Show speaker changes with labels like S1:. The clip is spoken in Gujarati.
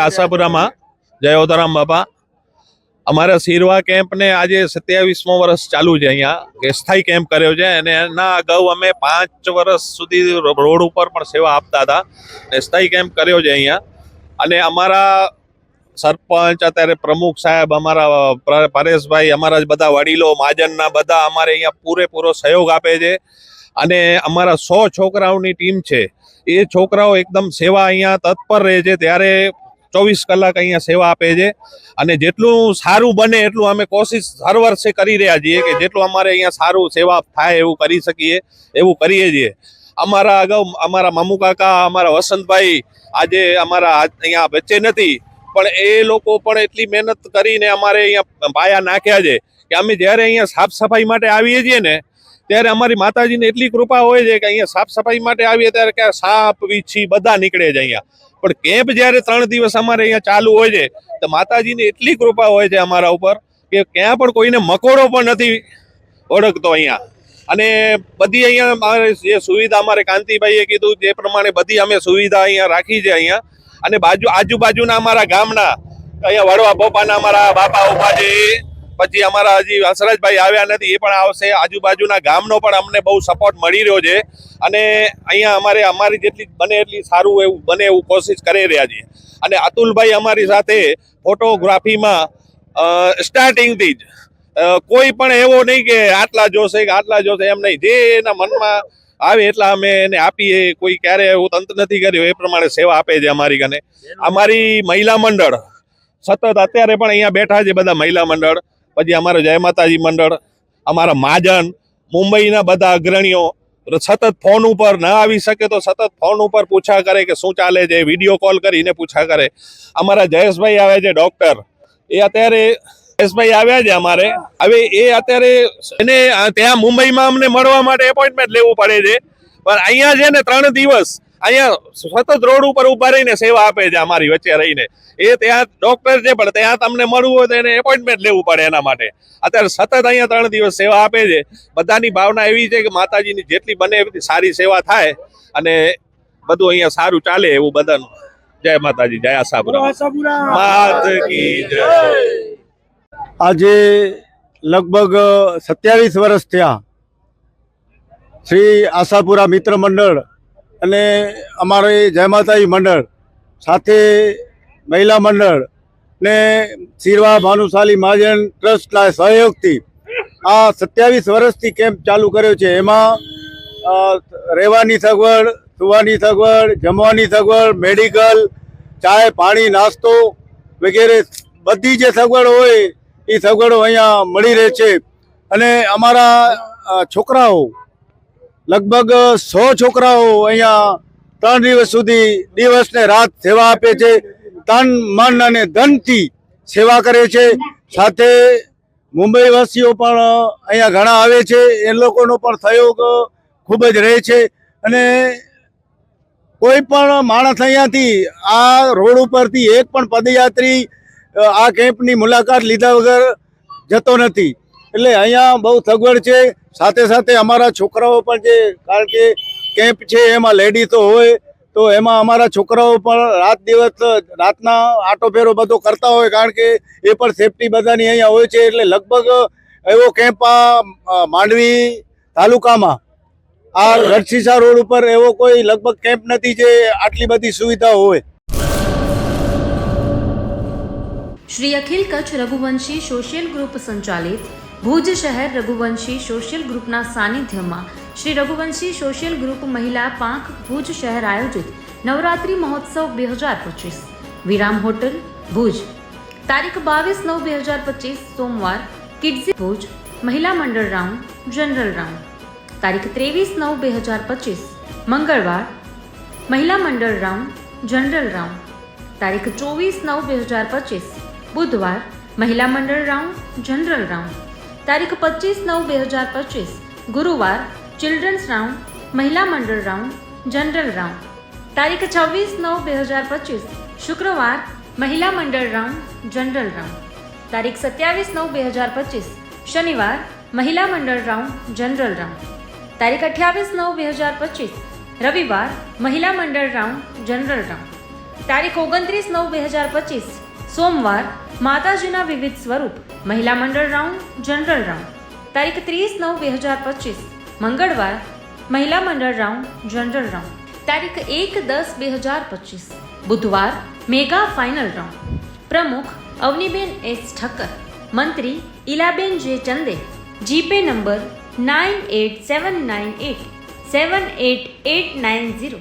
S1: આશાપુરામાં. જય ઓતારામ બાપા. અમારા સિરવા કેમ્પને આજે સત્યાવીસમો વર્ષ ચાલુ છે અહીંયા. સ્થાયી કેમ્પ કર્યો છે અને એના અગાઉ અમે પાંચ વર્ષ સુધી રોડ ઉપર પણ સેવા આપતા હતા. અને સ્થાયી કેમ્પ કર્યો છે અહીંયા. અને અમારા સરપંચ, અત્યારે પ્રમુખ સાહેબ, અમારા પરેશભાઈ, અમારા જ બધા વડીલો, મહાજનના બધા અમારે અહીંયા પૂરેપૂરો સહયોગ આપે છે. અને અમારા સો છોકરાઓની ટીમ છે. એ છોકરાઓ એકદમ સેવા અહીંયા તત્પર રહે છે. ત્યારે ચોવીસ કલાક અહીંયા સેવા આપે છે. અને જેટલું સારું બને એટલું અમે કોશિશ હર વર્ષે કરી રહ્યા છીએ કે જેટલું અમારે અહીંયા સારું સેવા થાય એવું કરી શકીએ, એવું કરીએ છીએ. અમારા અગાઉ અમારા મામુ કાકા, અમારા વસંતભાઈ આજે અમારા અહીંયા વચ્ચે નથી, પણ એ લોકો પણ એટલી મહેનત કરીને અમારે અહીંયા પાયા નાખ્યા છે કે અમે જ્યારે અહીંયા સાફ સફાઈ માટે આવીએ છીએ ને ત્યારે અમારી માતાજીની એટલી કૃપા હોય છે કે અહીંયા સાફ સફાઈ માટે આવીએ ત્યારે કે સાપ, વીછી બધા નીકળે છે અહીંયા. પણ કેમ્પ જ્યારે ત્રણ દિવસ અમારે અહીંયા ચાલુ હોય છે, તો માતાજીની એટલી કૃપા હોય છે અમારા ઉપર કે ક્યાં પણ કોઈને મકોડો પણ નથી ઓળખતો અહીંયા. અને બધી અહીંયા જે સુવિધા અમારે કાંતિભાઈએ કીધું જે પ્રમાણે બધી અમે સુવિધા અહીંયા રાખી છે અહીંયા. અને બાજુ આજુબાજુના અમારા ગામના, અહીંયા વડવા બોપાના અમારા બાપા ઊભા પછી અમારા હજી હંસરાજભાઈ આવ્યા નથી, એ પણ આવશે. આજુબાજુના ગામનો પણ અમને બહુ સપોર્ટ મળી રહ્યો છે. અને અહીંયા અમારે, અમારી જેટલી બને એટલી સારું એવું, બને એવું કોશિશ કરી રહ્યા છીએ. અને અતુલભાઈ અમારી સાથે ફોટોગ્રાફીમાં સ્ટાર્ટિંગથી જ કોઈ પણ એવો નહીં કે આટલા જોશે કે આટલા જોશે, એમ નહીં. જે એના મનમાં આવે એટલા અમે એને આપીએ. કોઈ ક્યારે એવું તંત્ર નથી કર્યું. એ પ્રમાણે સેવા આપે છે અમારી કને અમારી મહિલા મંડળ, સતત અત્યારે પણ અહીંયા બેઠા છે બધા મહિલા મંડળ. પછી અમારું જય માતાજી મંડળ, અમારા મહાજન મુંબઈના બધા અગ્રણીઓ, સતત ફોન ઉપર ન આવી શકે તો સતત ફોન ઉપર પૂછા કરે કે શું ચાલે છે, વીડિયો કોલ કરીને પૂછા કરે. અમારા જયેશભાઈ આવે છે, ડોક્ટર. એ અત્યારે જયેશભાઈ આવ્યા છે અમારે. હવે એ અત્યારે એને ત્યાં મુંબઈમાં અમને મળવા માટે એપોઇન્ટમેન્ટ લેવું પડે છે. પણ અહીંયા છે ને ત્રણ દિવસ અહીંયા સતત રોડ ઉપર ઊભા રહીને સેવા આપે છે અમારી વચ્ચે રહીને. એ ત્યાં ડોક્ટર છે પણ ત્યાં તમને મળવું હોય તો એને એપોઇન્ટમેન્ટ લેવું પડે એના માટે. અત્યારે સતત અહીંયા ત્રણ દિવસ સેવા આપે છે. બધાની ભાવના એવી છે કે માતાજીની જેટલી બને એટલી સારી સેવા થાય અને બધું અહીંયા સારું ચાલે એવું બધાનું. જય માતાજી, જય આશાપુરા.
S2: આજે લગભગ સત્યાવીસ વર્ષ થયા. શ્રી આશાપુરા મિત્ર મંડળ અને અમારે જય માતાજી મંડળ, સાથે મહિલા મંડળ ને શિરવા ભાનુશાલી મહાજન ટ્રસ્ટના સહયોગથી આ સત્યાવીસ વર્ષથી કેમ્પ ચાલુ કર્યો છે. એમાં રહેવાની સગવડ, સુવાની સગવડ, જમવાની સગવડ, મેડિકલ, ચાય, પાણી, નાસ્તો વગેરે બધી જે સગવડ હોય, એ સગવડો અહીંયા મળી રહે છે. અને અમારા છોકરાઓ લગભગ સો છોકરાઓ અહીંયા ત્રણ દિવસ સુધી દિવસ ને રાત સેવા આપે છે, તન, મન અને ધનથી સેવા કરે છે. સાથે મુંબઈવાસીઓ પણ અહીંયા ઘણા આવે છે. એ લોકોનો પણ સહયોગ ખૂબ જ રહે છે. અને કોઈ પણ માણસ અહીંયાથી આ રોડ ઉપરથી એક પણ પદયાત્રી આ કેમ્પની મુલાકાત લીધા વગર જતો નથી. એટલે અહીંયા બહુ સગવડ છે. સાથે સાથે અમારા છોકરાઓ પણ જે, કારણ કે કેમ્પ છે, એમાં લેડીઝો હોય, તો એમાં અમારા છોકરાઓ પણ રાત દિવસ, રાતના આટો ફેરો બધો કરતા હોય, કારણ કે એ પણ સેફટી બધાની અહીંયા હોય છે, એટલે લગભગ એવો કેમ્પ આ માંડવી તાલુકામાં. આ રડસીસા રોડ ઉપર એવો કોઈ લગભગ કેમ્પ નથી જે આટલી બધી સુવિધા હોય.
S3: શ્રી અખિલ કચ્છ રઘુવંશી સોશિયલ ગ્રુપ સંચાલિત ભુજ શહેર રઘુવંશી સોશિયલ ગ્રુપના સાનિધ્યમાં શ્રી રઘુવંશી સોશિયલ ગ્રુપ મહિલા પાંખ ભુજ શહેર આયોજિત નવરાત્રિ મહોત્સવ બે હજાર પચીસ. વિરામ હોટલ, ભુજ. તારીખ બાવીસ નવ બે હજાર પચીસ, સોમવાર કિડઝી ભુજ, મહિલા મંડળ રાઉન્ડ જનરલ રાઉન્ડ. તારીખ ત્રેવીસ નવ બે હજાર પચીસ, મંગળવાર, મહિલા મંડળ રાઉન્ડ જનરલ રાઉન્ડ. તારીખ ચોવીસ નવ બે હજાર પચીસ, બુધવાર, મહિલા મંડળ રાઉન્ડ જનરલ રાઉન્ડ. તારીખ પચીસ નવ બે હજાર પચીસ. ગુરુવાર ચિલ્ડ્રન્સ રાઉન્ડ મહિલા મંડળ રાઉન્ડ જનરલ રાઉન્ડ તારીખ છવ્વીસ નવ બે હજાર પચીસ. શુક્રવાર, મહિલા મંડળ રાઉન્ડ જનરલ રાઉન્ડ તારીખ સત્યાવીસ નવ બે હજાર પચીસ. શનિવાર, મહિલા મંડળ રાઉન્ડ જનરલ રાઉન્ડ તારીખ અઠ્યાવીસ નવ બે હજાર પચીસ. રવિવાર, મહિલા મંડળ રાઉન્ડ જનરલ રાઉન્ડ તારીખ ઓગણત્રીસ નવ બે હજાર પચીસ. સોમવાર માતાજીના વિવિધ સ્વરૂપ, મહિલા મંડળ રાઉન્ડ, જનરલ રાઉન્ડ. તારીખ ત્રીસ નવ બે હજાર પચીસ, મંગળવાર મહિલા મંડળ રાઉન્ડ, જનરલ રાઉન્ડ. તારીખ એક દસ બે હજાર પચીસ, બુધવાર મેગા ફાઇનલ રાઉન્ડ. પ્રમુખ અવનીબેન એસ ઠક્કર, મંત્રી Ilaben J Chande, GPay number nine eight seven nine eight, seven eight eight nine zero.